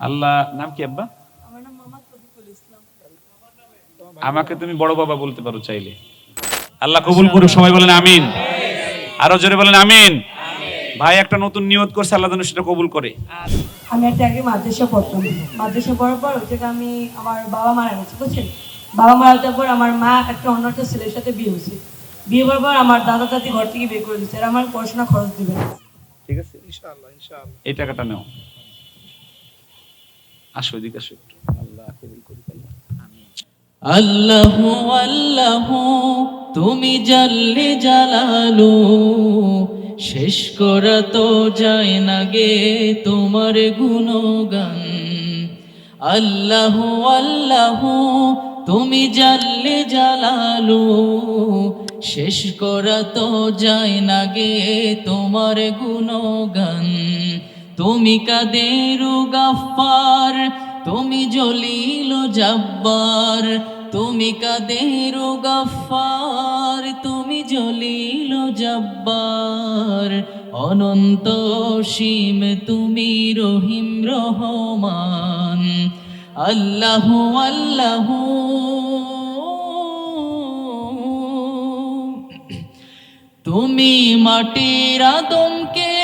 আল্লাহ নাম কি আব্বা? আমাকে তুমি বড় বাবা বলতে পারো চাইলে। আল্লাহ কবুল করুক সবাই বলেন আমিন। আরও জোরে বলেন আমিন। ভাই একটা নতুন নিয়ত করছে আল্লাহ যেন সেটা কবুল করে। আমি একটা আগে মাদ্রাসা পড়তাম। মাদ্রাসা পড়ার পর হচ্ছে গিয়ে আমি আমার বাবা মারা গেছে বুঝছেন? বাবা মারা যাওয়ার পর আমার মা একটা অন্য একটা ছেলের সাথে বিয়ে হয়েছে। বিয়ে হওয়ার পর আমার দাদা দাদি ঘর থেকে বের করে দিচ্ছে আর আমার পড়াশোনা খরচ দিবে ঠিক আছে? ইনশাআল্লাহ ইনশাআল্লাহ এই টাকাটা নাও। আসো এদিকে আসো একটু। আল্লাহ কবুল আল্লাহ। আল্লাহ আল্লাহ তুমি জাল্লে জালালু শেষ করা তো যায় না গে তোমার গুণগান। আল্লাহ আল্লাহ তুমি জাল্লে জালালু শেষ করা তো যায় না গে তোমার গুণগান। তুমি কাদের গাফার তুমি জলিল জব্বার। তুমি কাদের গাফার তুমি জলিল জব্বার। অনন্ত সীম তুমি রহিম রহমান। আল্লাহ আল্লাহ। তুমি মাটির আদমকে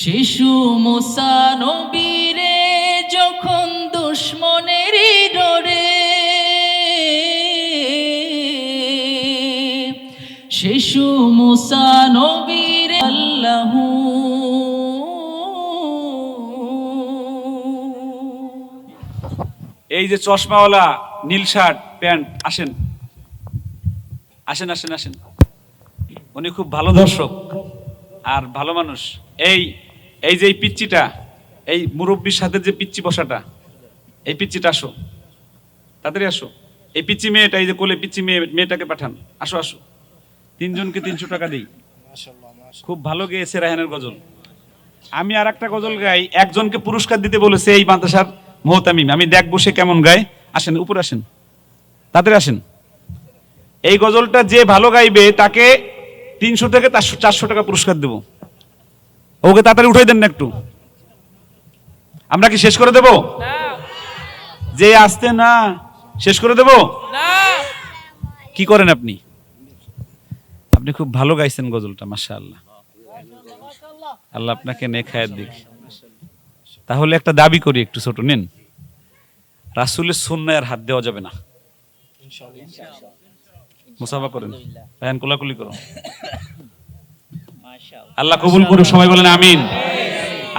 শিশু মুসা নবীরে যখন দুশ্মনের ডরে, শিশু মুসা নবীর আল্লাহ এই যে চশমাওয়ালা নীল শার্ট, প্যান্ট, আসেন। আসেন আসেন আসেন। উনি খুব ভালো দর্শক আর ভালো মানুষ। এই এই যে এই পিচ্চিটা এই মুরব্বীর সাথে যে পিচ্চি বসাটা এই পিচ্চিটা আসো। তাড়াতাড়ি আসো। এই পিচ্চি মেয়েটা এই যে কোলে পিচ্চি মেয়ে মেয়েটাকে পাঠান। আসো আসো। তিনজনকে তিনশো টাকা দিই। খুব ভালো গেয়েছে রায়হানের গজল। আমি আর একটা গজল গাই একজনকে পুরস্কার দিতে বলেছে এই মাদ্রাসার মোহতামিম। আমি দেখব সে কেমন গায়। আসেন উপরে আসেন। তাদের আসেন। এই গজলটা যে ভালো গাইবে তাকে তিনশো থেকে চারশো চারশো টাকা পুরস্কার দেব। ওকে তাড়াতাড়ি উঠাই দেন না একটু। আমরা কি শেষ করে দেব? যে আসতে না শেষ করে দেব? কি করেন আপনি? আপনি খুব ভালো গাইছেন গজলটা মাসা আল্লাহ আল্লাহ আপনাকে নেখায়ের দিক। তাহলে একটা দাবি করি একটু ছোট নিন। রাসুলের সুন্নায় আর হাত দেওয়া যাবে না। মুসাফা করেন। কোলাকুলি করো আল্লাহ কবুল করুক সবাই বলেন আমিন।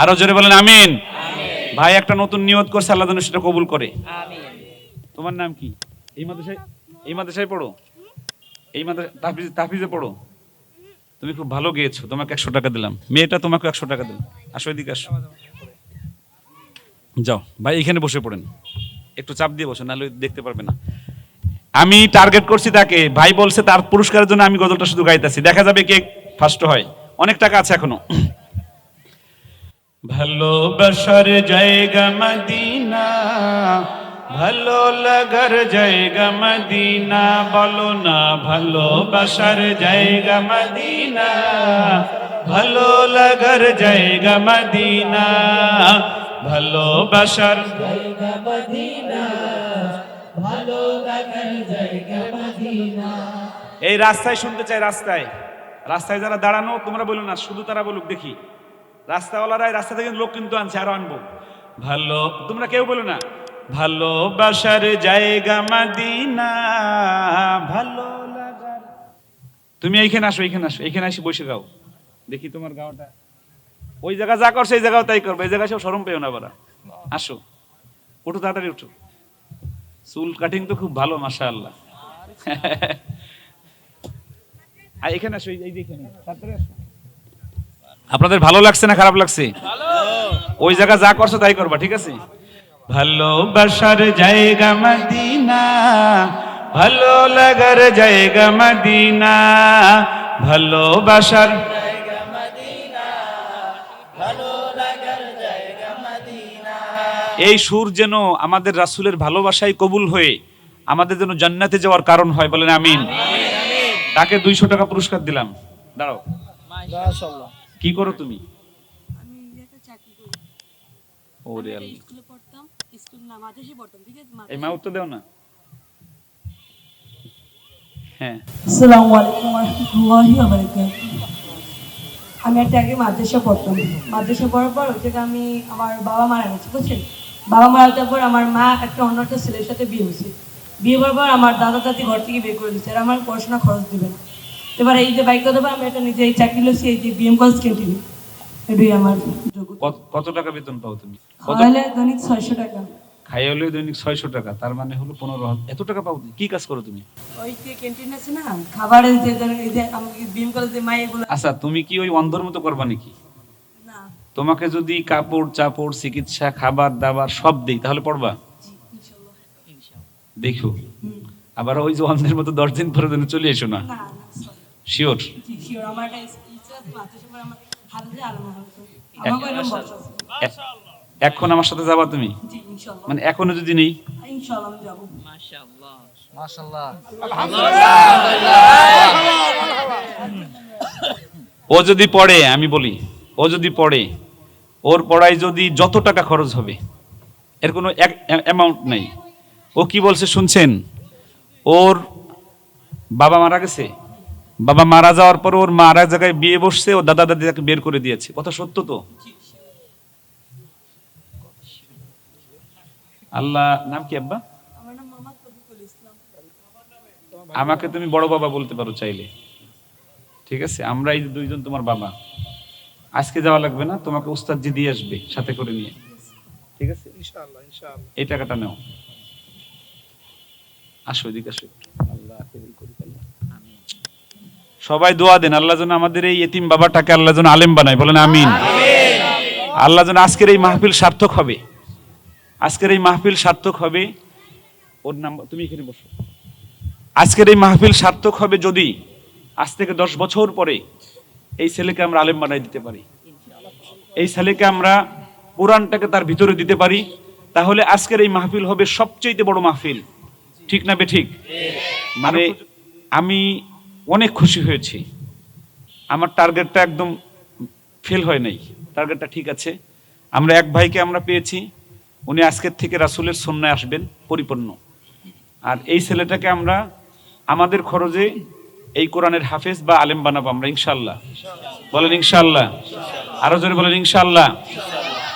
আরও জোরে বলেন আমিন। ভাই একটা নতুন নিয়ত করছে আল্লাহ যেন সেটা কবুল করে। তোমার নাম কি? এই মাদ্রাসায় এই মাদ্রাসায় পড়ো? এই মাদ্রাসা তাহফিজ তাহফিজে পড়ো? তুমি খুব ভালো গেয়েছো তোমাকে একশো টাকা দিলাম। মেয়েটা তোমাকে একশো টাকা দিলাম আসো এদিকে আসো। যাও ভাই এখানে বসে পড়েন। একটু চাপ দিয়ে বসে নাহলে দেখতে পারবে না। আমি টার্গেট করছি তাকে ভাই বলছে তার পুরস্কারের জন্য আমি গজলটা শুধু গাইতেছি। দেখা যাবে কে ফার্স্ট হয়। অনেক টাকা আছে এখনও। ভালোবাসার জায়গা মদিনা ভালো লাগার জায়গা মদিনা বলো না ভালোবাসার জায়গা মদিনা ভালো লাগার জায়গা মদিনা ভালোবাসার জায়গা মদিনা ভালো লাগার জায়গা মদিনা। এই রাস্তায় শুনতে চাই রাস্তায়। রাস্তায় যারা দাঁড়ানো, তোমরা বলো না, শুধু তারা বলুক, দেখি। রাস্তাওয়ালারাই রাস্তা থেকে লোক কিন্তু আনছে, আরও আনব। ভালো, তোমরা কেউ বলো না ভালোবাসার জায়গা মাদিনা, ভালো লাগার। তুমি এইখানে আসো এইখানে আসো, এইখানে আসি বসে গাও দেখি তোমার গাওয়াটা ওই জায়গা যা করছে, এই জায়গাও তাই করবে, এই জায়গায় সব সরম পেও না বারা আসো, ওঠো, তাড়াতাড়ি উঠো চুল কাটিং তো খুব ভালো মাসা আল্লাহ আর এখানে আসো এই আসো। আপনাদের ভালো লাগছে না খারাপ লাগছে? ওই জায়গা যা করছ তাই করবা ঠিক আছে? ভালোবাসার জায়গা মদিনা ভালো লাগার জায়গা মদিনা ভালোবাসার এই সুর যেন আমাদের রাসূলের ভালোবাসায় কবুল হয়ে আমাদের যেন জান্নাতে যাওয়ার কারণ হয় বলেন আমিন। তাকে দুইশো টাকা পুরস্কার দিলাম। দাঁড়াও। কি করো তুমি? আমি একটা চাকরি করি। ওরে আল্লাহ। স্কুলে পড়তাম স্কুল না মাদ্রাসায় পড়তাম ঠিক আছে? এই মা উত্তর দেও না। হ্যাঁ। আসসালামু আলাইকুম রহমতুল্লাহি ওয়া বারাকাতুহু। আমি একটা আগে মাদ্রাসা পড়তাম। মাদ্রাসা পড়ার পর ওই থেকে আমি আমার বাবা মারা গেছে বুঝছেন? বাবা মারা যাওয়ার পর আমার মা একটা অন্য একটা ছেলের সাথে বিয়ে হয়েছে। বিয়ে পর আমার দাদা দাদি ঘর থেকে বের করে দিচ্ছে। আর আমার পড়াশোনা খরচ দেবে না। এবার এই যে বাইক দেবো আমি একটা নিজে এই চাকরি লছি এই যে বিএম কলেজ ক্যান্টিনে এটাই আমার কত- টাকা বেতন পাও তুমি? তাহলে দৈনিক ছয়শো টাকা। খাই হলে দৈনিক ছয়শো টাকা তার মানে হলো পনেরো এত টাকা পাও কি কাজ করো তুমি? ওই যে ক্যান্টিন আছে না খাবারের যে ধরেন এই যে আমি বিএম কলেজে মা এগুলো আচ্ছা তুমি কি ওই অন্ধর মতো করবা নাকি? না। তোমাকে যদি কাপড় চাপড় চিকিৎসা খাবার দাবার সব দেই তাহলে পড়বা? দেখো। আবার ওই অন্ধের মতো দশ দিন পরে যেন চলে এসো না। শিওর এখন আমার সাথে যাবা তুমি? মানে এখনও যদি নেই? ইনশাআল্লাহ আমি যাব। ও যদি পড়ে আমি বলি ও যদি পড়ে ওর পড়ায় যদি যত টাকা খরচ হবে এর কোনো অ্যামাউন্ট নাই। ও কি বলছে শুনছেন? ওর বাবা মারা গেছে? বাবা মারা যাওয়ার পর ওর মা আর এক জায়গায় বিয়ে বসছে ও দাদা দাদি তাকে বের করে দিয়েছে। কথা সত্য তো? আল্লাহ নাম কি আব্বা? আমাকে তুমি বড় বাবা বলতে পারো চাইলে। ঠিক আছে? আমরা এই দুইজন তোমার বাবা। আজকে যাওয়া লাগবে না তোমাকে উস্তাদ জি দিয়ে আসবে সাথে করে নিয়ে। ঠিক আছে? এই টাকাটা নাও। আসো এদিকে আসো। সবাই দোয়া দেন, আল্লাহ যেন আমাদের এই এতিম বাবাটাকে আল্লাহ যেন আলেম বানায়, বলেন আমিন। আল্লাহ যেন আজকের এই মাহফিল সার্থক হবে। আজকের এই মাহফিল সার্থক হবে, ওর নাম, তুমি এখানে বসো। আজকের এই মাহফিল সার্থক হবে যদি আজ থেকে দশ বছর পরে এই ছেলেকে আমরা আলেম বানাই দিতে পারি। এই ছেলেকে আমরা কোরআনটাকে তার ভিতরে দিতে পারি। তাহলে আজকের এই মাহফিল হবে সবচেয়ে বড় মাহফিল। ঠিক না বে ঠিক? মানে আমি অনেক খুশি হয়েছি। আমার টার্গেটটা একদম ফেল হয় নাই। টার্গেটটা ঠিক আছে। আমরা এক ভাইকে আমরা পেয়েছি। উনি আজকের থেকে রাসূলের সন্ন্যায় আসবেন পরিপূর্ণ। আর এই ছেলেটাকে আমরা আমাদের খরচে এই কোরআনের হাফেজ বা আলেম বানাবো আমরা ইনশাল্লাহ বলেন ইনশাল্লাহ আরও জোরে বলেন ইনশাল্লাহ